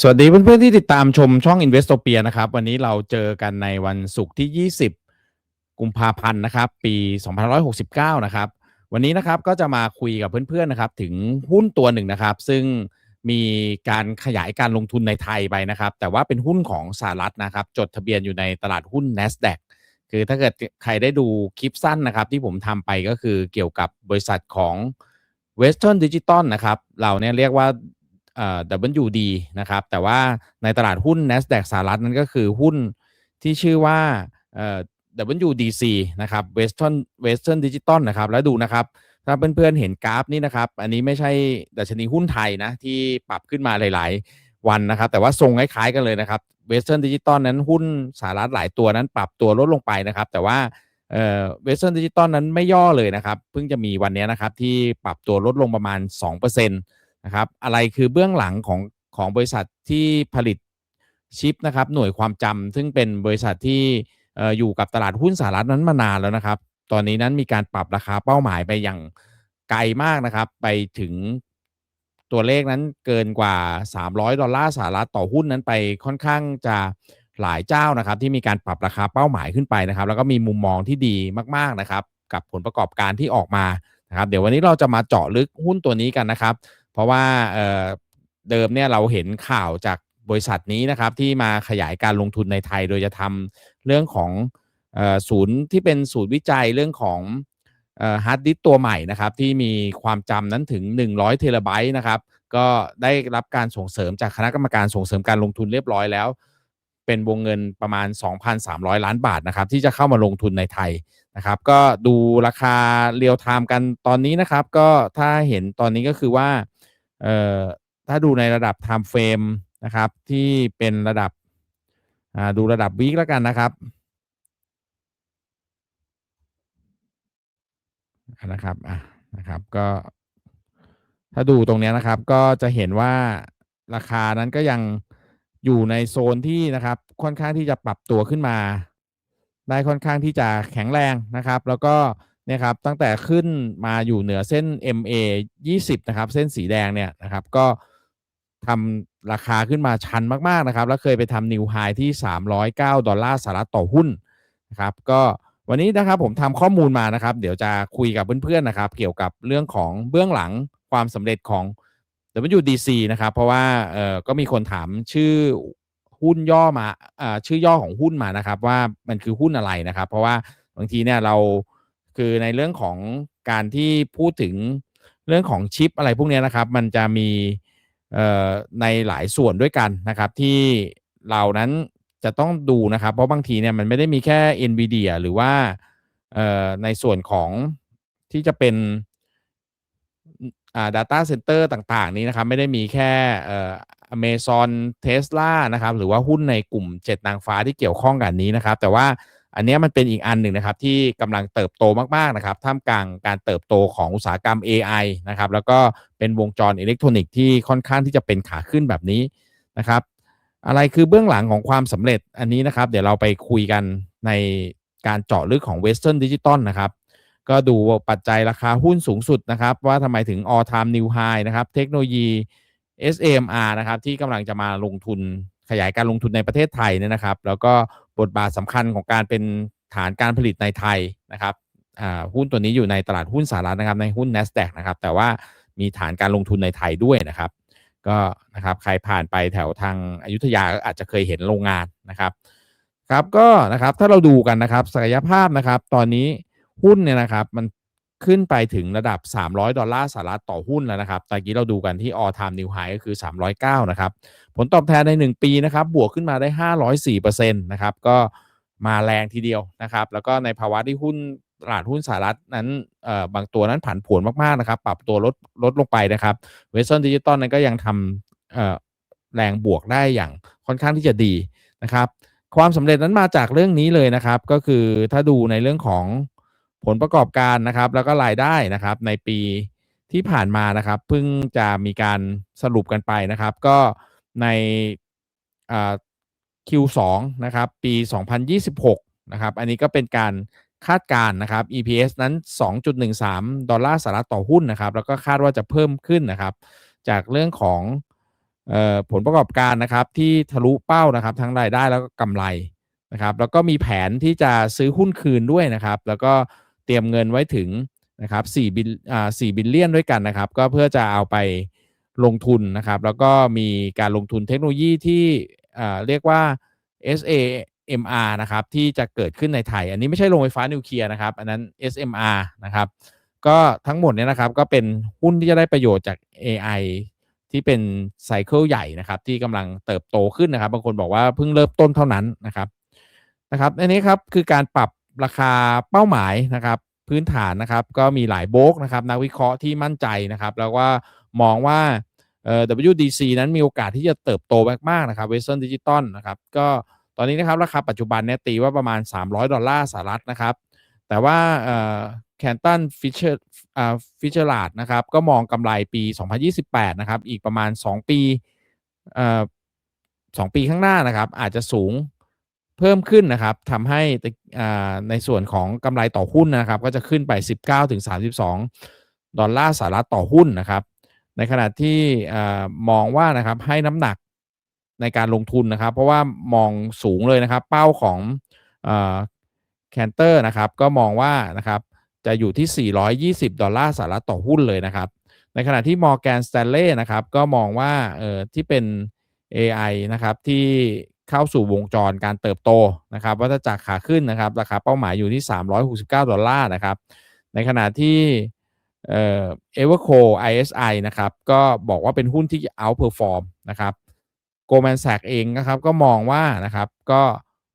สวัสดีเพื่อนๆที่ติดตามชมช่อง Investopia นะครับ วันนี้เราเจอกันในวันศุกร์ที่ 20 กุมภาพันธ์นะครับ ปี2569 นะครับ วันนี้นะครับก็จะมาคุยกับเพื่อนๆนะครับ ถึงหุ้นตัวหนึ่งนะครับ ซึ่งมีการขยายการลงทุนในไทยไปนะครับ แต่ว่าเป็นหุ้นของสหรัฐนะครับ จดทะเบียนอยู่ในตลาดหุ้น NASDAQ คือถ้าเกิดใครได้ดูคลิปสั้นนะครับ ที่ผมทำไปก็คือเกี่ยวกับบริษัทของ Western Digital นะครับ เราเนี่ยเรียกว่า WD นะครับ แต่ว่าในตลาดหุ้น NASDAQ สหรัฐนั้นก็คือหุ้นที่ชื่อว่า WDC นะครับ Western Western Digital นะครับ แล้วดูนะครับ ถ้าเพื่อนๆเห็นกราฟนี่นะครับ อันนี้ไม่ใช่ดัชนีหุ้นไทยนะ ที่ปรับขึ้นมาหลายๆ วันนะครับ แต่ว่าทรงคล้ายๆกันเลยนะครับ Western Digital นั้นหุ้นสหรัฐหลายตัวนั้นปรับตัวลดลงไปนะครับ แต่ว่าเอ่อ Western Digital นั้นไม่ย่อเลยนะครับ เพิ่งจะมีวันนี้นะครับที่ปรับตัวลดลงประมาณ 2%นะครับอะไรคือเบื้องหลังของของบริษัทที่ผลิตชิปนะครับหน่วยความจำซึ่งเป็นบริษัทที่เอ่ออยู่กับตลาดหุ้นสหรัฐนั้นมานานแล้วนะครับ ตอนนี้นั้นมีการปรับราคาเป้าหมายไปอย่างไกลมากนะครับ ไปถึงตัวเลขนั้นเกินกว่า 300 ดอลลาร์สหรัฐต่อหุ้นนั้นไปค่อนข้างจะหลายเจ้านะครับ ที่มีการปรับราคาเป้าหมายขึ้นไปนะครับ แล้วก็มีมุมมองที่ดีมากๆนะครับ กับผลประกอบการที่ออกมานะครับ เดี๋ยววันนี้เราจะมาเจาะลึกหุ้นตัวนี้กันนะครับ เพราะว่าเเดิมเนี่ยเราเห็นข่าวจากบริษัทนี้นะครับที่มาขยายการลงทุนในไทย โดยจะทำเรื่องของออศูนย์ที่เป็นศูนย์วิจัยเรื่องของฮาร์ดดิสตัวใหม่นะครับที่มีความจำนั้นถึง 100 เทราไบต์นะครับก็ได้รับการส่งเสริมจากคณะกรรมการส่งเสริมการลงทุนเรียบร้อยแล้ว เป็นวงเงินประมาณ 2,300 ล้านบาทนะครับที่จะเข้ามาลงทุนในไทย นะครับก็ดูราคาเรียลไทม์กันตอนนี้นะครับ ก็ถ้าเห็นตอนนี้ก็คือว่าเอ่อถ้าดูในระดับ time frame นะครับที่เป็นระดับอ่าดูระดับวีคแล้วกันนะครับนะครับอะนะครับก็ ถ้าดูตรงนี้นะครับ ก็จะเห็นว่าราคานั้นก็ยังอยู่ในโซนที่นะครับ ค่อนข้างที่จะปรับตัวขึ้นมา ได้ค่อนข้างที่จะแข็งแรงนะครับ แล้วก็เนี่ยครับตั้งแต่ขึ้นมาอยู่เหนือเส้น MA 20 นะครับ เส้นสีแดงเนี่ยนะครับ ก็ทำราคาขึ้นมาชันมาก ๆ นะครับ แล้วเคยไปทำนิวไฮที่ 309 ดอลลาร์สหรัฐต่อหุ้นนะครับ ก็วันนี้นะครับผมทำข้อมูลมานะครับ เดี๋ยวจะคุยกับเพื่อนๆนะครับ เกี่ยวกับเรื่องของเบื้องหลังความสำเร็จของ WDC นะครับ เพราะว่าเออก็มีคนถามชื่อ หุ้นย่อมาอ่าชื่อย่อของหุ้นมานะครับ ว่ามันคือหุ้นอะไรนะครับ เพราะว่าบางทีเนี่ยเราคือในเรื่องของการที่พูดถึงเรื่องของชิปอะไรพวกนี้นะครับ มันจะมีในหลายส่วนด้วยกันนะครับ ที่เรานั้นจะต้องดูนะครับ เพราะบางทีเนี่ยมันไม่ได้มีแค่ NVIDIA หรือว่าในส่วนของที่จะเป็นอ่า data center ต่าง ๆ นี้นะครับ ไม่ได้มีแค่ อเอ่อ Amazon Tesla นะครับหรือว่าหุ้นในกลุ่ม 7 นางฟ้าที่เกี่ยวข้องกับนี้นะครับ แต่ว่าอันนี้มันเป็นอีกอันหนึ่งนะครับ ที่กำลังเติบโตมากๆนะครับ ท่ามกลางการเติบโตของอุตสาหกรรม AI นะครับ แล้วก็เป็นวงจรอิเล็กทรอนิกส์ที่ค่อนข้างที่จะเป็นขาขึ้นแบบนี้นะครับ อะไรคือเบื้องหลังของความสำเร็จอันนี้นะครับ เดี๋ยวเราไปคุยกันในการเจาะลึกของ Western Digital นะครับก็ดูปัจจัยราคาหุ้นสูงสุดนะครับ ว่าทำไมถึง all time new high นะครับ เทคโนโลยี SMR นะครับที่กำลังจะมาลงทุนขยายการลงทุนในประเทศไทยเนี่ยนะครับ แล้วก็บทบาทสำคัญของการเป็นฐานการผลิตในไทยนะครับหุ้นตัวนี้อยู่ในตลาดหุ้นสหรัฐนะครับในหุ้น NASDAQ นะครับแต่ว่ามีฐานการลงทุนในไทยด้วยนะครับก็นะครับใครผ่านไปแถวทางอายุทยาก็อาจจะเคยเห็นโรงงานนะครับครับก็นะครับถ้าเราดูกันนะครับศักยภาพนะครับ ตอนนี้หุ้นเนี่ยนะครับมัน ขึ้นไปถึงระดับ 300 ดอลลาร์สหรัฐต่อหุ้นแล้วนะครับตะกี้เราดูกันที่ all time new high ก็คือ 309 นะครับ ผลตอบแทนใน 1 ปีนะครับ บวกขึ้นมาได้ 504%นะครับ ก็มาแรงทีเดียวนะครับ แล้วก็ในภาวะที่หุ้นตลาดหุ้นสหรัฐนั้นเอ่อบางตัวนั้นผันผวนมากๆนะครับ ปรับตัวลดลดลงไปนะครับเวสเทิร์นดิจิตอลนั้นก็ยังทำเอ่อแรงบวกได้อย่างค่อนข้างที่จะดีนะครับ ความสำเร็จนั้นมาจากเรื่องนี้เลยนะครับ ก็คือถ้าดูในเรื่องของ ผลประกอบการนะครับ แล้วก็รายได้นะครับ ในปีที่ผ่านมานะครับเพิ่งจะมีการสรุปกันไปนะครับ ก็ใน Q2 นะครับปี 2026นะครับอันนี้ก็เป็นการคาดการณ์นะครับ EPS นั้น 2.13 ดอลลาร์สหรัฐต่อหุ้นนะครับ แล้วก็คาดว่าจะเพิ่มขึ้นนะครับ จากเรื่องของออผลประกอบการนะครับ ที่ทะลุเป้านะครับ ทั้งรายได้แล้วก็กำไรนะครับ แล้วก็มีแผนที่จะซื้อหุ้นคืนด้วยนะครับ แล้วก็ เตรียมเงินไว้ถึงนะครับ4บิลอ่า4บิลเลียนด้วยกันนะครับ ก็เพื่อจะเอาไปลงทุนนะครับ แล้วก็มีการลงทุนเทคโนโลยีที่อ่าเรียกว่า SAMR นะครับที่จะเกิดขึ้นในไทย อันนี้ไม่ใช่โรงไฟฟ้านิวเคลียร์นะครับ อันนั้น SMR นะครับ ก็ทั้งหมดเนี่ยนะครับก็เป็นหุ้นที่จะได้ประโยชน์จาก AI ที่เป็นไซเคิลใหญ่นะครับที่กำลังเติบโตขึ้นนะครับ บางคนบอกว่าเพิ่งเริ่มต้นเท่านั้นนะครับนะครับอันนี้ครับคือการปรับ ราคาเป้าหมายนะครับพื้นฐานนะครับก็มีหลายโบกนะครับนักวิเคราะห์ที่มั่นใจนะครับ แล้วก็มองว่าเอ่อ WDC นั้นมีโอกาสที่จะเติบโตมากๆนะครับ Western Digital นะครับก็ตอนนี้นะครับราคาปัจจุบันเนี่ยตีว่าประมาณ 300 ดอลลาร์สหรัฐนะครับ แต่ว่าเอ่อแคนตันฟิชเชอร์อ่าฟิชเชอร์ลาดนะครับก็มองกำไรปี 2028 นะครับ อีกประมาณ 2 ปีเอ่อ2ปีข้างหน้านะครับ อาจจะสูง เพิ่มขึ้นนะครับทำให้ในส่วนของกำไรต่อหุ้นนะครับ ก็จะขึ้นไป 19-32 ดอลลาร์สหรัฐต่อหุ้นนะครับ ในขณะที่มองว่านะครับให้น้ำหนักในการลงทุนนะครับ เพราะว่ามองสูงเลยนะครับ เป้าของแคนเตอร์นะครับ ก็มองว่านะครับจะอยู่ที่ 420 ดอลลาร์สหรัฐต่อหุ้นเลยนะครับ ในขณะที่ Morgan Stanley นะครับ ก็มองว่าเออที่เป็น AI นะครับที่ เข้าสู่วงจรการเติบโตนะครับวัฏจักรขาขึ้นนะครับ ราคาเป้าหมายอยู่ที่ 369 ดอลลาร์นะครับ ในขณะที่เอ่อ Everco ISI นะครับก็บอกว่าเป็นหุ้นที่ outperform นะครับ Goldman Sachs เองนะครับก็มองว่านะครับก็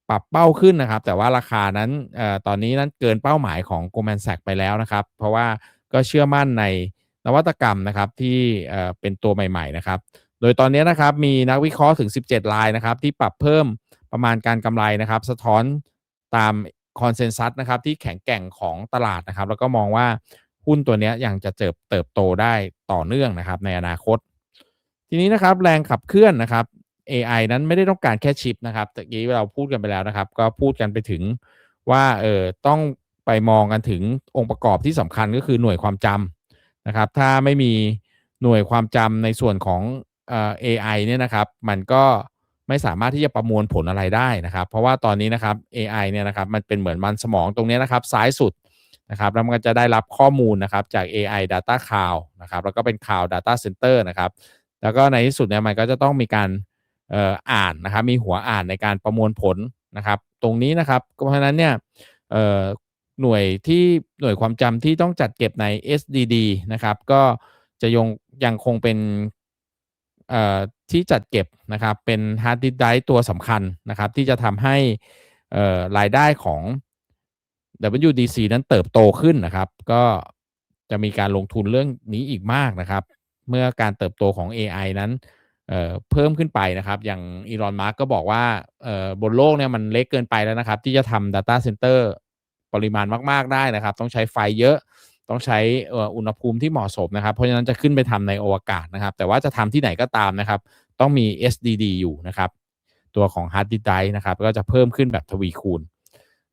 ปรับเป้าขึ้นนะครับ แต่ว่าราคานั้นออตอนนี้นั้นเกินเป้าหมายของ Goldman Sachs ไปแล้วนะครับ เพราะว่าก็เชื่อมั่นในนวัตกรรมนะครับที่เเป็นตัวใหม่ ๆ นะครับ โดยตอนนี้นะครับมีนักวิเคราะห์ถึง 17 รายนะครับ ที่ปรับเพิ่มประมาณการกำไรนะครับ สะท้อนตามคอนเซนแซสนะครับที่แข็งแกร่งของตลาดนะครับ แล้วก็มองว่าหุ้นตัวนี้ยังจะเติบเติบโตได้ต่อเนื่องนะครับ ในอนาคต ทีนี้นะครับแรงขับเคลื่อนนะครับ AI นั้นไม่ได้ต้องการแค่ชิปนะครับตะกี้เราพูดกันไปแล้วนะครับ ก็พูดกันไปถึงว่าเออต้องไปมองกันถึงองค์ประกอบที่สำคัญก็คือหน่วยความจำนะครับ ถ้าไม่มีหน่วยความจำในส่วนของ เอ่อ AI เนี่ยนะครับ มันก็ไม่สามารถที่จะประมวลผลอะไรได้นะครับ เพราะว่าตอนนี้นะครับ AI เนี่ยนะครับ มันเป็นเหมือนมันสมองตรงนี้นะครับ ซ้ายสุดนะครับ แล้วมันก็จะได้รับข้อมูลนะครับจาก AI Data Cloud นะครับ แล้วก็เป็น Cloud Data Center นะครับ แล้วก็ในที่สุดเนี่ยมันก็จะต้องมีการอ่ออ่านนะครับ มีหัวอ่านในการประมวลผลนะครับ ตรงนี้นะครับ เพราะฉะนั้นเนี่ยหน่วยที่หน่วยความจำที่ต้องจัดเก็บใน SDD นะครับ ก็จะยงยังคงเป็น ที่จัดเก็บนะครับเป็น Hard Disk Drive ตัวสำคัญนะครับ ที่จะทำให้รายได้ของ WDC นั้นเติบโตขึ้นนะครับ ก็จะมีการลงทุนเรื่องนี้อีกมากนะครับ เมื่อการเติบโตของ AI นั้นเเพิ่มขึ้นไปนะครับ อย่างอีลอนมาร์กก็บอกว่าบนโลกเนี่ยมันเล็กเกินไปแล้วนะครับ ที่จะทำ Data Center ปริมาณมาก ๆ ได้นะครับ ต้องใช้ไฟเยอะ ต้องใช้อุณหภูมิที่เหมาะสมนะครับ เพราะฉะนั้นจะขึ้นไปทำในอวกาศนะครับ แต่ว่าจะทำที่ไหนก็ตามนะครับ ต้องมี SDD อยู่นะครับ ตัวของ Hard Disk Drive นะครับ ก็จะเพิ่มขึ้นแบบทวีคูณ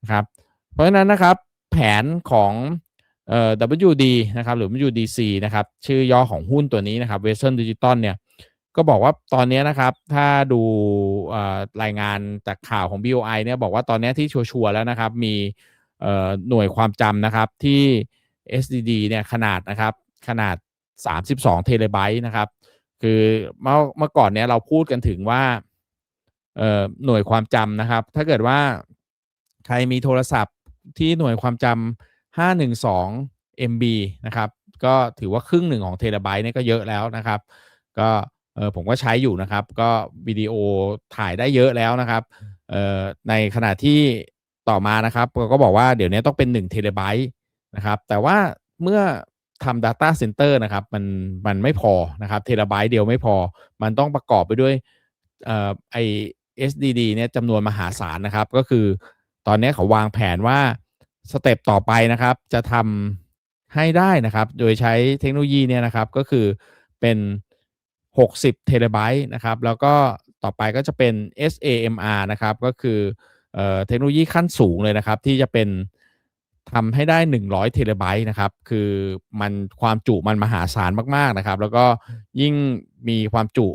นะครับ เพราะฉะนั้นนะครับ แผนของเอ่อ WD นะครับ หรือ WDC นะครับ ชื่อย่อของหุ้นตัวนี้นะครับ Western Digital เนี่ย ก็บอกว่าตอนนี้นะครับ ถ้าดูรายงานจากข่าวของ BOI เนี่ยบอกว่าตอนนี้ที่ชัวร์แล้วนะครับ มีหน่วยความจำนะครับที่ SDD เนี่ยขนาดนะครับขนาด 32เทเลไบต์นะครับ คือเมื่อเมื่อก่อนเนี้ยเราพูดกันถึงว่าหน่วยความจำนะครับ ถ้าเกิดว่าใครมีโทรศัพท์ที่หน่วยความจำ512 MB นะครับ ก็ถือว่าครึ่งหนึ่งของเทเลไบต์นี่ก็เยอะแล้วนะครับ ก็เออผมก็ใช้อยู่นะครับ ก็วิดีโอถ่ายได้เยอะแล้วนะครับเอ่อในขณะที่ต่อมานะครับ ก็บอกว่าเดี๋ยวนี้ต้องเป็น1เทเลไบต์ นะครับ แต่ว่าเมื่อทำ Data Center นะครับ มันมันไม่พอนะครับเทเลไบต์เดียวไม่พอ มันต้องประกอบไปด้วยออไอ SDD เนี่ยจำนวนมหาศาลนะครับ ก็คือตอนนี้เขาวางแผนว่าสเต็ปต่อไปนะครับ จะทำให้ได้นะครับ โดยใช้เทคโนโลยีเนี่ยนะครับ ก็คือเป็น 60เทเลไบต์นะครับ แล้วก็ต่อไปก็จะเป็น SAMR นะครับ ก็คือเทคโนโลยีขั้นสูงเลยนะครับ ที่จะเป็น ทำให้ได้ 100 เทเลไบต์นะครับ คือมันความจุมันมหาศาลมาก ๆ นะครับ แล้วก็ยิ่งมีความจุ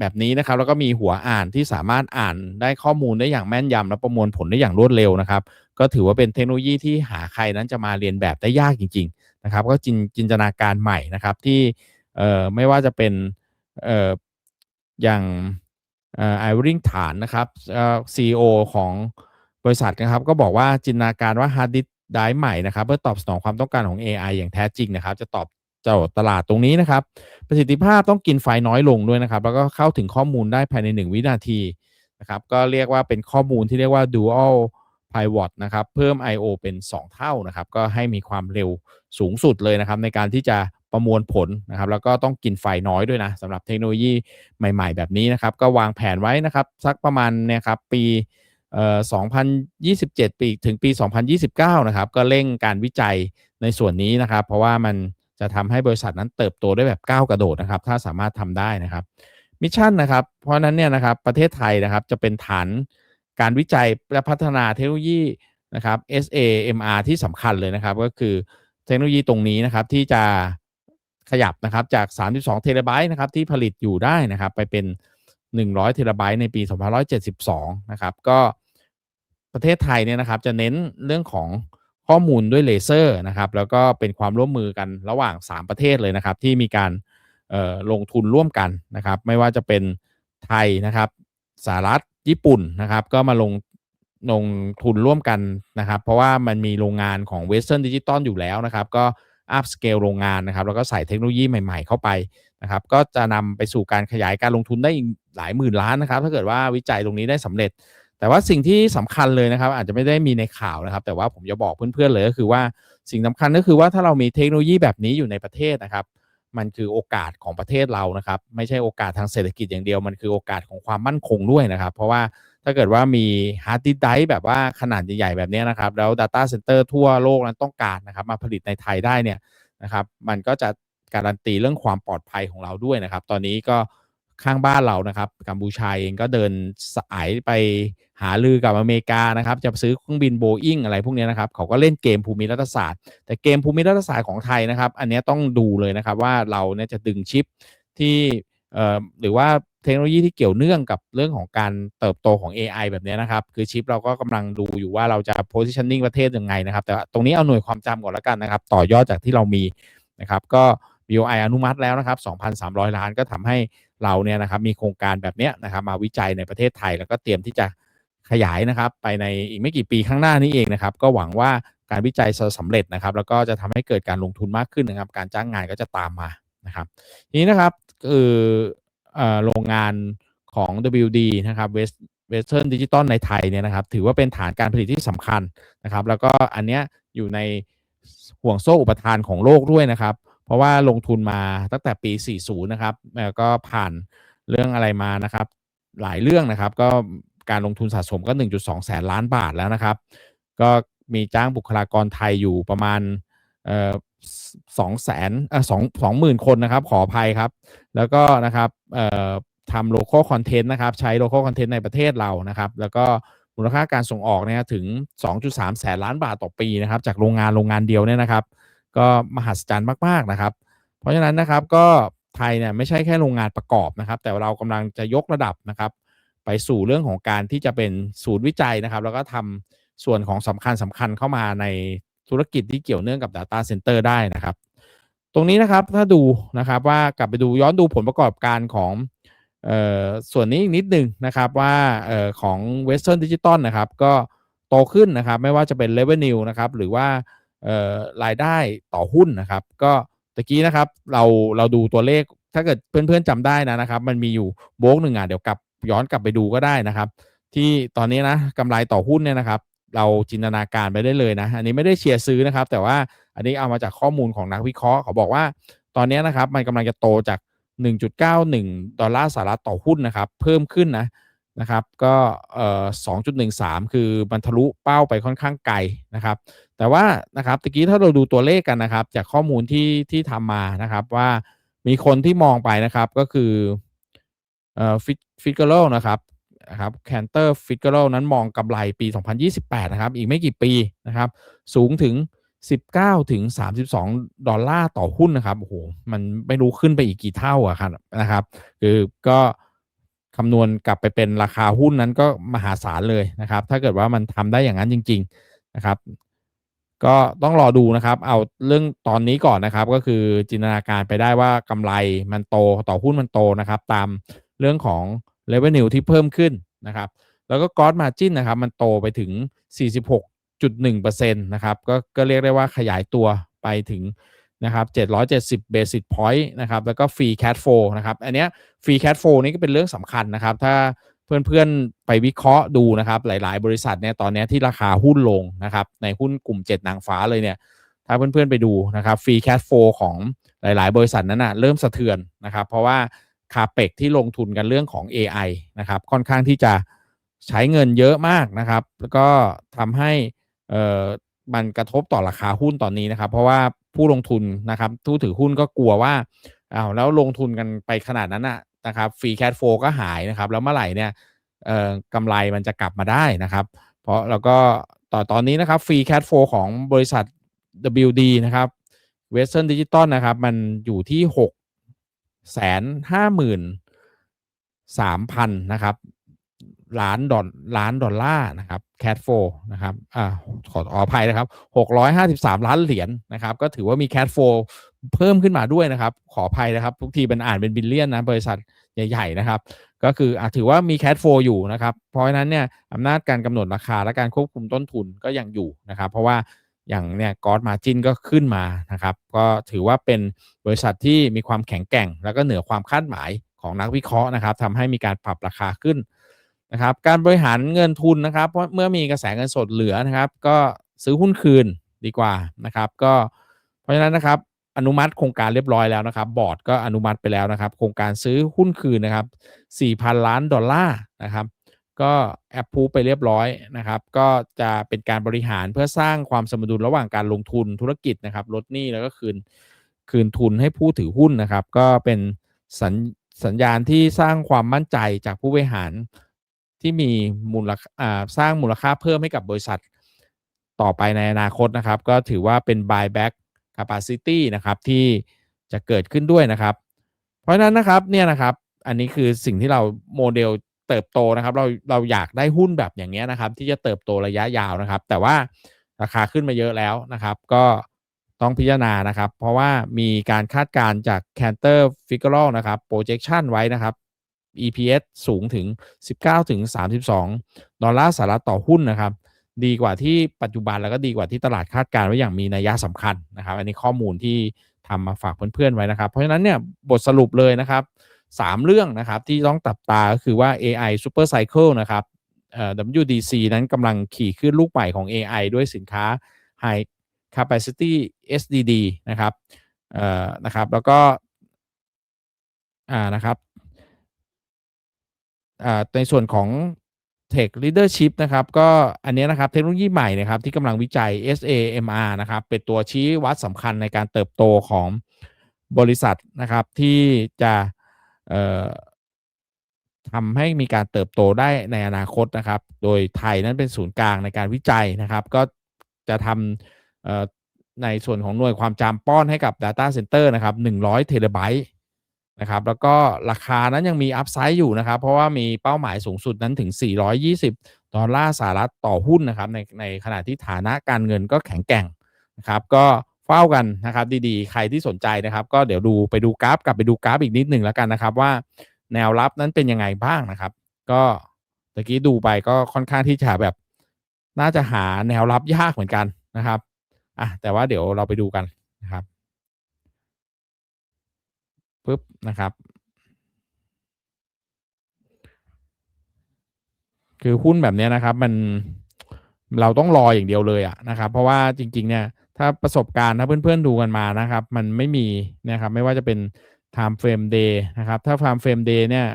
แบบนี้นะครับ แล้วก็มีหัวอ่านที่สามารถอ่านได้ข้อมูลได้อย่างแม่นยำและประมวลผลได้อย่างรวดเร็วนะครับ ก็ถือว่าเป็นเทคโนโลยีที่หาใครนั้นจะมาเรียนแบบได้ยากจริง ๆ นะครับ ก็จินจินตนาการใหม่นะครับที่เอ่อไม่ว่าจะเป็นเอ่ออย่างเอ่อไอวริงฐานนะครับเอ่อซีโอของบริษัทนะครับ ก็บอกว่าจินตนาการว่าฮาร์ดดิส ไดรฟ์ใหม่นะครับ เพื่อตอบสนองความต้องการของ AI อย่างแท้จริงนะครับ จะตอบโจทย์ตลาดตรงนี้นะครับ ประสิทธิภาพต้องกินไฟน้อยลงด้วยนะครับ แล้วก็เข้าถึงข้อมูลได้ภายใน 1 วินาทีนะครับ ก็เรียกว่าเป็นข้อมูลที่เรียกว่า dual pivot นะครับ เพิ่ม I/O เป็น 2 เท่านะครับ ก็ให้มีความเร็วสูงสุดเลยนะครับ ในการที่จะประมวลผลนะครับ แล้วก็ต้องกินไฟน้อยด้วยนะสำหรับเทคโนโลยีใหม่ ๆ แบบนี้นะครับ ก็วางแผนไว้นะครับ สักประมาณเนี่ยครับปี 2027 ปีถึงปี 2029 นะครับ ก็เร่งการวิจัยในส่วนนี้นะครับ เพราะว่ามันจะทำให้บริษัทนั้นเติบโตได้แบบก้าวกระโดดนะครับ ถ้าสามารถทำได้นะครับมิชชั่นนะครับ เพราะนั้นเนี่ยนะครับประเทศไทยนะครับจะเป็นฐานการวิจัยและพัฒนาเทคโนโลยีนะครับ SAMR ที่สำคัญเลยนะครับ ก็คือเทคโนโลยีตรงนี้นะครับที่จะขยับนะครับจาก 32 เทราไบต์นะครับที่ผลิตอยู่ได้นะครับ ไปเป็น 100เทราไบต์ในปี 2572 นะครับ ก็ประเทศไทยเนี่ยนะครับจะเน้นเรื่องของข้อมูลด้วยเลเซอร์นะครับ แล้วก็เป็นความร่วมมือกันระหว่าง 3 ประเทศเลยนะครับ ที่มีการลงทุนร่วมกันนะครับ ไม่ว่าจะเป็นไทยนะครับสหรัฐญี่ปุ่นนะครับ ก็มาลงลงทุนร่วมกันนะครับ เพราะว่ามันมีโรงงานของ Western Digital อยู่แล้วนะครับ ก็ อัพสเกลโรงงานนะครับแล้วก็ใส่เทคโนโลยีใหม่ๆเข้าไปนะครับก็จะนำไปสู่การขยายการลงทุนได้อีกหลายหมื่นล้านนะครับ ถ้าเกิดว่าวิจัยตรงนี้ได้สำเร็จ แต่ว่าสิ่งที่สำคัญเลยนะครับ อาจจะไม่ได้มีในข่าวนะครับ แต่ว่าผมจะบอกเพื่อนๆเลยก็คือว่าสิ่งสำคัญก็คือว่าถ้าเรามีเทคโนโลยีแบบนี้อยู่ในประเทศนะครับ มันคือโอกาสของประเทศเรานะครับ ไม่ใช่โอกาสทางเศรษฐกิจอย่างเดียว มันคือโอกาสของความมั่นคงด้วยนะครับ เพราะว่า ถ้าเกิดว่ามีฮาร์ดดิสก์ไดแบบว่าขนาดใหญ่ๆแบบนี้นะครับ แล้ว Data Center ทั่วโลกนั้นต้องการนะครับ มาผลิตในไทยได้เนี่ยนะครับ มันก็จะการันตีเรื่องความปลอดภัยของเราด้วยนะครับ ตอนนี้ก็ข้างบ้านเรานะครับกัมพูชาเองก็เดินสายไปหาลือกับอเมริกานะครับ จะซื้อเครื่องบินโบอิงอะไรพวกนี้นะครับ เขาก็เล่นเกมภูมิรัฐศาสตร์ แต่เกมภูมิรัฐศาสตร์ของไทยนะครับ อันนี้ต้องดูเลยนะครับว่าเราเนี่ยจะดึงชิปที่ หรือว่าเทคโนโลยีที่เกี่ยวเนื่องกับเรื่องของการเติบโตของ AI แบบนี้นะครับ คือชิปเราก็กำลังดูอยู่ว่าเราจะ positioning ประเทศยังไงนะครับ แต่ตรงนี้เอาหน่วยความจำก่อนแล้วกันนะครับ ต่อยอดจากที่เรามีนะครับ ก็ BOI อนุมัติแล้วนะครับ 2,300 ล้านก็ทำให้เราเนี่ยนะครับมีโครงการแบบนี้นะครับ มาวิจัยในประเทศไทยแล้วก็เตรียมที่จะขยายนะครับ ไปในอีกไม่กี่ปีข้างหน้านี้เองนะครับ ก็หวังว่าการวิจัยจะสำเร็จนะครับ แล้วก็จะทำให้เกิดการลงทุนมากขึ้นนะครับ การจ้างงานก็จะตามมานะครับ ทีนี้นะครับ คือโรงงานของ WD นะครับ West Western Digital ในไทยเนี่ยนะครับ ถือว่าเป็นฐานการผลิตที่สำคัญนะครับ แล้วก็อันเนี้ยอยู่ในห่วงโซ่อุปทานของโลกด้วยนะครับ เพราะว่าลงทุนมาตั้งแต่ปี 40 นะครับแล้วก็ผ่านเรื่องอะไรมานะครับ หลายเรื่องนะครับ ก็การลงทุนสะสมก็ 1.2 แสนล้านบาทแล้วนะครับ ก็มีจ้างบุคลากรไทยอยู่ประมาณเอ่อ สองแสนอ่อสองสองหมื่นคนนะครับ ขออภัยครับ แล้วก็นะครับเอ่อทำโลโก้คอนเทนต์นะครับ ใช้โลโก้คอนเทนต์ในประเทศเรานะครับ แล้วก็มูลค่าการส่งออกเนี่ยถึง 2.3 แสนล้านบาทต่อปีนะครับ จากโรงงานโรงงานเดียวเนี่ยนะครับ ก็มหัศจรรย์มากๆนะครับ เพราะฉะนั้นนะครับก็ไทยเนี่ยไม่ใช่แค่โรงงานประกอบนะครับ แต่เรากำลังจะยกระดับนะครับ ไปสู่เรื่องของการที่จะเป็นศูนย์วิจัยนะครับ แล้วก็ทำส่วนของสำคัญสำคัญเข้ามาใน ธุรกิจที่เกี่ยวเนื่องกับ Data Center ได้นะครับ ตรงนี้นะครับถ้าดูนะครับว่ากลับไปดูย้อนดูผลประกอบการของออส่วนนี้อีกนิดหนึ่งนะครับว่าออของ Western Digital นะครับก็โตขึ้นนะครับไม่ว่าจะเป็น Revenue นะครับหรือว่ารายได้ต่อหุ้นนะครับ ก็ตะกี้นะครับเราเราดูตัวเลขถ้าเกิดเพื่อนๆจำได้นะนะครับ มันมีอยู่โบกหนึ่งอะเดี๋ยวกลับย้อนกลับไปดูก็ได้นะครับ ที่ตอนนี้นะกำไรต่อหุ้นเนี่ยนะครับ เราจินตนาการไปได้เลยนะ อันนี้ไม่ได้เชียร์ซื้อนะครับ แต่ว่าอันนี้เอามาจากข้อมูลของนักวิเคราะห์เขาบอกว่าตอนนี้นะครับมันกำลังจะโตจาก 1.91 ดอลลาร์สหรัฐต่อหุ้นนะครับ เพิ่มขึ้นนะนะครับ ก็เอ่อ2.13 คือมันทะลุเป้าไปค่อนข้างไกลนะครับ แต่ว่านะครับตะกี้ถ้าเราดูตัวเลขกันนะครับ จากข้อมูลที่ที่ทำมานะครับว่ามีคนที่มองไปนะครับก็คือเอ่อฟิฟิกเกอร์นะครับ นะครับแคนเตอร์ฟิกเกอร์นั้นมองกำไรปี 2028 นะครับ อีกไม่กี่ปีนะครับ สูงถึง 19 ถึง 32 ดอลลาร์ต่อหุ้นนะครับโอ้โหมันไม่รู้ขึ้นไปอีกกี่เท่าอะครับนะครับ คือก็คำนวณกลับไปเป็นราคาหุ้นนั้นก็มหาศาลเลยนะครับ ถ้าเกิดว่ามันทำได้อย่างนั้นจริง ๆนะครับ ก็ต้องรอดูนะครับ เอาเรื่องตอนนี้ก่อนนะครับ ก็คือจินตนาการไปได้ว่ากำไรมันโตต่อหุ้นมันโตนะครับ ตามเรื่องของ revenue ที่เพิ่มขึ้นนะครับ แล้วก็ gross margin นะครับมันโตไปถึง 46.1%นะครับก็ก็เรียกได้ว่าขยายตัวไปถึงนะครับ770 basis point นะครับ แล้วก็ free cash flow นะครับ อันเนี้ย free cash flow นี่ก็เป็นเรื่องสำคัญนะครับ ถ้าเพื่อนๆไปวิเคราะห์ดูนะครับ หลาย ๆ บริษัทเนี่ยตอนนี้ที่ราคาหุ้นลงนะครับ ในหุ้นกลุ่ม 7 นางฟ้าเลยเนี่ย ถ้าเพื่อนๆไปดูนะครับ free cash flow ของหลาย ๆ บริษัทนั้นนะเริ่มสะเทือนนะครับ เพราะว่า คาเปกที่ลงทุนกันเรื่องของ AI นะครับ ค่อนข้างที่จะใช้เงินเยอะมากนะครับ แล้วก็ทำให้มันกระทบต่อราคาหุ้นตอนนี้นะครับ เพราะว่าผู้ลงทุนนะครับผู้ถือหุ้นก็กลัวว่าอ้าวแล้วลงทุนกันไปขนาดนั้นนะนะครับฟรีแค f โฟก็หายนะครับ แล้วเมื่อไหร่เนี่ยกำไรมันจะกลับมาได้นะครับ เพราะแล้วก็ต่อตอนนี้นะครับฟรีแค f โฟของบริษัท WD นะครับ Western Digital นะครับ มันอยู่ที่หก แสนห้าหมื่นสามพันนะครับ ล้านดอลล้านดอลลาร์นะครับแคทโฟนะครับอ่าขออภัยนะครับหกร้อยห้าสิบสามล้านเหรียญนะครับ ก็ถือว่ามีแคทโฟเพิ่มขึ้นมาด้วยนะครับ ขออภัยนะครับ ทุกทีเป็นอ่านเป็นบิลเลียนนะบริษัทใหญ่ ๆ นะครับ ก็คืออาถือว่ามีแคทโฟอยู่นะครับ เพราะฉะนั้นเนี่ยอำนาจการกำหนดราคาและการควบคุมต้นทุนก็ยังอยู่นะครับ เพราะว่า อย่างเนี่ยกอดมาจินก็ขึ้นมานะครับ ก็ถือว่าเป็นบริษัทที่มีความแข็งแกร่ง แล้วก็เหนือความคาดหมายของนักวิเคราะห์นะครับทำให้มีการปรับราคาขึ้นนะครับ การบริหารเงินทุนนะครับเพราะเมื่อมีกระแสเงินสดเหลือนะครับ ก็ซื้อหุ้นคืนดีกว่านะครับ ก็เพราะฉะนั้นนะครับอนุมัติโครงการเรียบร้อยแล้วนะครับ บอร์ดก็อนุมัติไปแล้วนะครับ โครงการซื้อหุ้นคืนนะครับ4,000 ล้านดอลลาร์นะครับ ก็แอปพูไปเรียบร้อยนะครับ ก็จะเป็นการบริหารเพื่อสร้างความสมดุลระหว่างการลงทุนธุรกิจนะครับลดหนี้แล้วก็คืนคืนทุนให้ผู้ถือหุ้นนะครับ ก็เป็นสัญสัญญาณที่สร้างความมั่นใจจากผู้บริหารที่มีมูลค่าสร้างมูลค่าเพิ่มให้กับบริษัทต่อไปในอนาคตนะครับ ก็ถือว่าเป็น buyback capacity นะครับที่จะเกิดขึ้นด้วยนะครับ เพราะฉะนั้นนะครับเนี่ยนะครับอันนี้คือสิ่งที่เราโมเดล เติบโตนะครับ เราเราอยากได้หุ้นแบบอย่างเงี้ยนะครับ ที่จะเติบโตระยะยาวนะครับ แต่ว่าราคาขึ้นมาเยอะแล้วนะครับ ก็ต้องพิจารณานะครับ เพราะว่ามีการคาดการณ์จาก Cantor f i g u r a l นะครับ projection ไว้นะครับ EPS สูงถึง 19 ถึง 32 ดอลลาร์สหรัฐต่อหุ้นนะครับ ดีกว่าที่ปัจจุบันแล้วก็ดีกว่าที่ตลาดคาดการณ์ไว้อย่างมีนัยสำคัญนะครับ อันนี้ข้อมูลที่ทำมาฝากเพื่อนๆไว้นะครับ เพราะฉะนั้นเนี่ยบทสรุปเลยนะครับ 3 เรื่องนะครับที่ต้องตับตาก็คือว่า AI Super Cycle นะครับ WDC นั้นกำลังขี่ขึ้นลูกใหม่ของ AI ด้วยสินค้า High Capacity SDD นะครับนะครับแล้วก็นะครับในส่วนของ Tech Leadership นะครับก็อันนี้นะครับเทคโนโลยีใหม่นะครับที่กำลังวิจัย SAMR นะครับเป็นตัวชี้วัดสำคัญในการเติบโตของบริษัทนะครับที่จะ ทำให้มีการเติบโตได้ในอนาคตนะครับ โดยไทยนั้นเป็นศูนย์กลางในการวิจัยนะครับ ก็จะทำในส่วนของหน่วยความจำป้อนให้กับ Data Center นะครับ 100เทราไบต์นะครับ แล้วก็ราคานั้นยังมีอัพไซด์อยู่นะครับ เพราะว่ามีเป้าหมายสูงสุดนั้นถึง 420 ดอลลาร์สหรัฐต่อหุ้นนะครับ ในในขณะที่ฐานะการเงินก็แข็งแกร่งนะครับ ก็ เฝ้ากันนะครับดีๆ ใครที่สนใจนะครับ ก็เดี๋ยวดูไปดูกราฟกลับไปดูกราฟอีกนิดหนึ่งแล้วกันนะครับ ว่าแนวรับนั้นเป็นยังไงบ้างนะครับ ก็ตะกี้ดูไปก็ค่อนข้างที่จะแบบ น่าจะหาแนวรับยากเหมือนกันนะครับอะแต่ว่าเดี๋ยวเราไปดูกันนะครับปึ๊บนะครับ คือหุ้นแบบนี้นะครับ มันเราต้องรออย่างเดียวเลยอะนะครับ เพราะว่าจริง ๆ เนี่ย ถ้าประสบการณ์ถ้าเพื่อนๆดูกันมานะครับ มันไม่มีนะครับ ไม่ว่าจะเป็น time frame day นะครับ ถ้า time frame day เนี่ย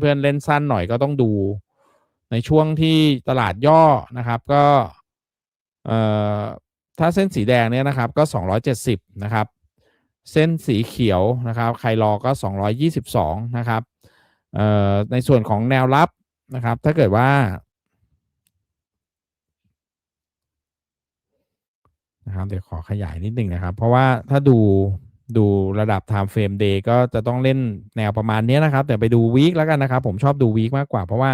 เพื่อนๆเล่นสั้นหน่อยก็ต้องดู ในช่วงที่ตลาดย่อนะครับ ก็เอ่อถ้าเส้นสีแดงเนี่ยนะครับ ก็ 270 นะครับ เส้นสีเขียวนะครับใครรอก็ 222 นะครับเอ่อในส่วนของแนวรับนะครับ ถ้าเกิดว่า นะครับเดี๋ยวขอขยายนิดนึงนะครับ เพราะว่าถ้าดูดูระดับ time frame day ก็จะต้องเล่นแนวประมาณนี้นะครับ แต่ไปดู week แล้วกันนะครับ ผมชอบดู week มากกว่า เพราะว่า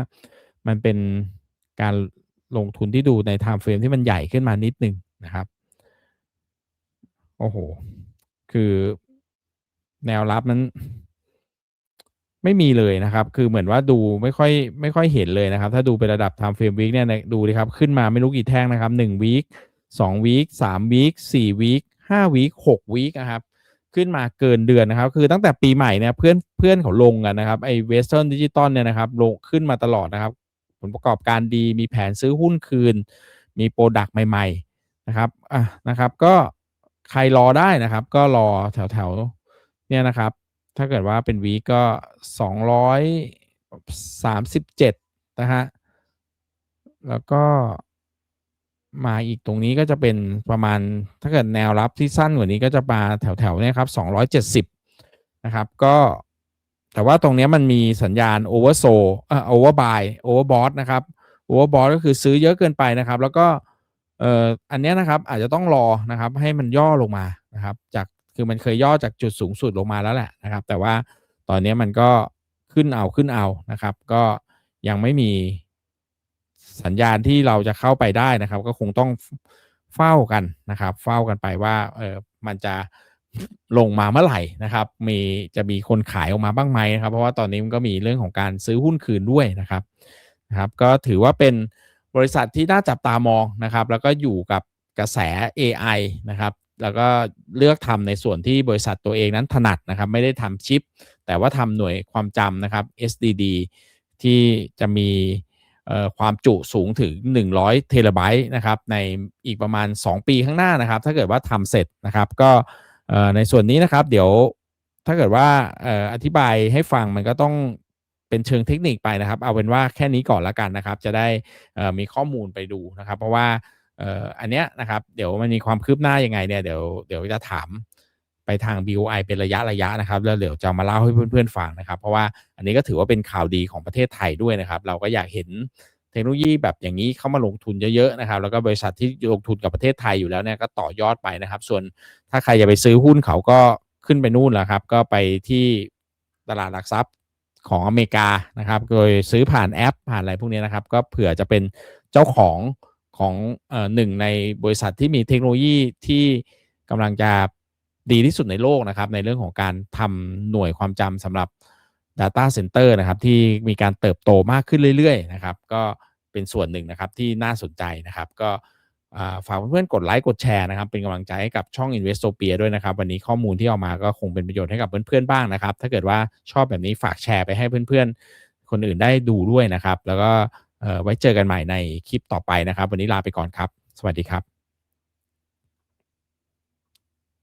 มันเป็นการลงทุนที่ดูใน time frame ที่มันใหญ่ขึ้นมานิดหนึ่งนะครับโอ้โห คือแนวรับนั้น ไม่มีเลยนะครับ คือเหมือนว่าดูไม่ค่อย ไม่ค่อยเห็นเลยนะครับ ถ้าดูเป็นระดับ time frame week เนี่ยดูดิครับ ขึ้นมาไม่รู้กี่แท่งนะครับ1 week 2 week 3 week 4 week 5 week 6 week นะครับขึ้นมาเกินเดือนนะครับ คือตั้งแต่ปีใหม่เนี่ยเพื่อนเพื่อนเขาลงกันนะครับไอ้ Western Digital เนี่ยนะครับลงขึ้นมาตลอดนะครับ ผลประกอบการดีมีแผนซื้อหุ้นคืน มีโปรดักต์ใหม่ ๆนะครับอะนะครับ ก็ใครรอได้นะครับ ก็รอแถวๆเนี่ยนะครับ ถ้าเกิดว่าเป็นวีก็สองร้อยสามสิบเจ็ดนะฮะแล้วก็ มาอีกตรงนี้ก็จะเป็นประมาณถ้าเกิดแนวรับที่สั้นกว่านี้ก็จะมาแถวๆนี่ยครับสองร้อยเจ็ดสิบนะครับก็แต่ว่าตรงนี้มันมีสัญญาณโอเวอร์โซเอ่อโอเวอร์บายโอเวอร์บอทนะครับโอเวอร์บอทก็คือซื้อเยอะเกินไปนะครับ แล้วก็เอ่ออันนี้นะครับอาจจะต้องรอนะครับให้มันย่อลงมานะครับจากคือมันเคยย่อจากจุดสูงสุดลงมาแล้วแหละนะครับ แต่ว่าตอนนี้มันก็ขึ้นเอาขึ้นเอานะครับ ก็ยังไม่มี สัญญาณที่เราจะเข้าไปได้นะครับ ก็คงต้องเฝ้ากันนะครับ เฝ้ากันไปว่าเออมันจะลงมาเมื่อไหร่นะครับ มีจะมีคนขายออกมาบ้างไหมนะครับ เพราะว่าตอนนี้มันก็มีเรื่องของการซื้อหุ้นคืนด้วยนะครับนะครับ ก็ถือว่าเป็นบริษัทที่น่าจับตามองนะครับ แล้วก็อยู่กับกระแส AI นะครับ แล้วก็เลือกทำในส่วนที่บริษัทตัวเองนั้นถนัดนะครับ ไม่ได้ทำชิป แต่ว่าทำหน่วยความจำนะครับ SDD ที่จะมี ความจุสูงถึง 100 เทราไบต์นะครับในอีกประมาณ 2 ปีข้างหน้านะครับ ถ้าเกิดว่าทำเสร็จนะครับก็ในส่วนนี้นะครับเดี๋ยวถ้าเกิดว่าอธิบายให้ฟังมันก็ต้องเป็นเชิงเทคนิคไปนะครับ เอาเป็นว่าแค่นี้ก่อนละกันนะครับ จะได้มีข้อมูลไปดูนะครับ เพราะว่าอันเนี้ยนะครับ เดี๋ยวมันมีความคืบหน้ายังไงเนี่ยเดี๋ยวเดี๋ยวจะถาม ไปทาง BOI เป็นระยะระยะนะครับแล้วเดี๋ยวจะมาเล่าให้เพื่อนๆฟังนะครับ เพราะว่าอันนี้ก็ถือว่าเป็นข่าวดีของประเทศไทยด้วยนะครับ เราก็อยากเห็นเทคโนโลยีแบบอย่างนี้เข้ามาลงทุนเยอะๆนะครับ แล้วก็บริษัทที่ลงทุนกับประเทศไทยอยู่แล้วเนี่ยก็ต่อยอดไปนะครับ ส่วนถ้าใครจะไปซื้อหุ้นเขาก็ขึ้นไปนู่นแล้วครับ ก็ไปที่ตลาดหลักทรัพย์ของอเมริกานะครับ โดยซื้อผ่านแอปผ่านอะไรพวกนี้นะครับ ก็เผื่อจะเป็นเจ้าของของเอ่อหนึ่งในบริษัทที่มีเทคโนโลยีที่กำลังจะ ดีที่สุดในโลกนะครับในเรื่องของการทำหน่วยความจำสำหรับ Data Center นะครับที่มีการเติบโตมากขึ้นเรื่อยๆนะครับก็เป็นส่วนหนึ่งนะครับที่น่าสนใจนะครับก็ฝากเพื่อนๆกดไลค์กดแชร์นะครับ เป็นกำลังใจให้กับช่อง Investopia ด้วยนะครับ วันนี้ข้อมูลที่เอามาก็คงเป็นประโยชน์ให้กับเพื่อนๆบ้างนะครับ ถ้าเกิดว่าชอบแบบนี้ฝากแชร์ไปให้เพื่อนๆ คนอื่นได้ดูด้วยนะครับ แล้วก็ไว้เจอกันใหม่ในคลิปต่อไปนะครับ วันนี้ลาไปก่อนครับ สวัสดีครับ